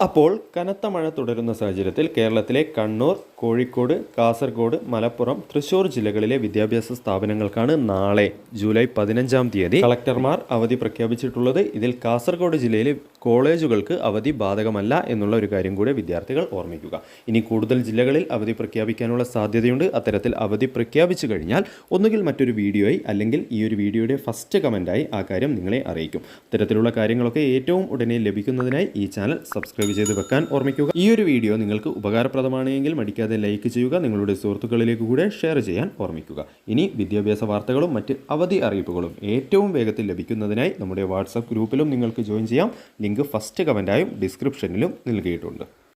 അപ്പോൾ കനത്ത മഴ തുടരുന്ന സാഹചര്യത്തിൽ കേരളത്തിലെ കണ്ണൂർ കോഴിക്കോട് കാസർഗോഡ് മലപ്പുറം തൃശൂർ ജില്ലകളിലെ വിദ്യാഭ്യാസ സ്ഥാപനങ്ങൾക്കാണ് നാളെ ജൂലൈ പതിനഞ്ചാം തീയതി കളക്ടർമാർ അവധി പ്രഖ്യാപിച്ചിട്ടുള്ളത്. ഇതിൽ കാസർഗോഡ് ജില്ലയിലെ കോളേജുകൾക്ക് അവധി ബാധകമല്ല എന്നുള്ള ഒരു കാര്യം കൂടി വിദ്യാർത്ഥികൾ ഓർമ്മിക്കുക. ഇനി കൂടുതൽ ജില്ലകളിൽ അവധി പ്രഖ്യാപിക്കാനുള്ള സാധ്യതയുണ്ട്. അത്തരത്തിൽ അവധി പ്രഖ്യാപിച്ചു കഴിഞ്ഞാൽ ഒന്നുകിൽ മറ്റൊരു വീഡിയോയി അല്ലെങ്കിൽ ഈ ഒരു വീഡിയോയുടെ ഫസ്റ്റ് കമന്റായി ആ കാര്യം നിങ്ങളെ അറിയിക്കും. അത്തരത്തിലുള്ള കാര്യങ്ങളൊക്കെ ഏറ്റവും ഉടനെ ലഭിക്കുന്നതിനായി ഈ ചാനൽ സബ്സ്ക്രൈബ് ചെയ്ത് വെക്കാൻ ഓർമ്മിക്കുക. ഈ ഒരു വീഡിയോ നിങ്ങൾക്ക് ഉപകാരപ്രദമാണെങ്കിൽ മടിക്കാതെ ലൈക്ക് ചെയ്യുക നിങ്ങളുടെ സുഹൃത്തുക്കളിലേക്ക് കൂടെ ഷെയർ ചെയ്യാൻ ഓർമ്മിക്കുക. ഇനി വിദ്യാഭ്യാസ വാർത്തകളും മറ്റ് അവധി അറിയിപ്പുകളും ഏറ്റവും വേഗത്തിൽ ലഭിക്കുന്നതിനായി നമ്മുടെ വാട്സപ്പ് ഗ്രൂപ്പിലും നിങ്ങൾക്ക് ജോയിൻ ചെയ്യാം. ലിങ്ക് ഫസ്റ്റ് കമന്റായും ഡിസ്ക്രിപ്ഷനിലും നൽകിയിട്ടുണ്ട്.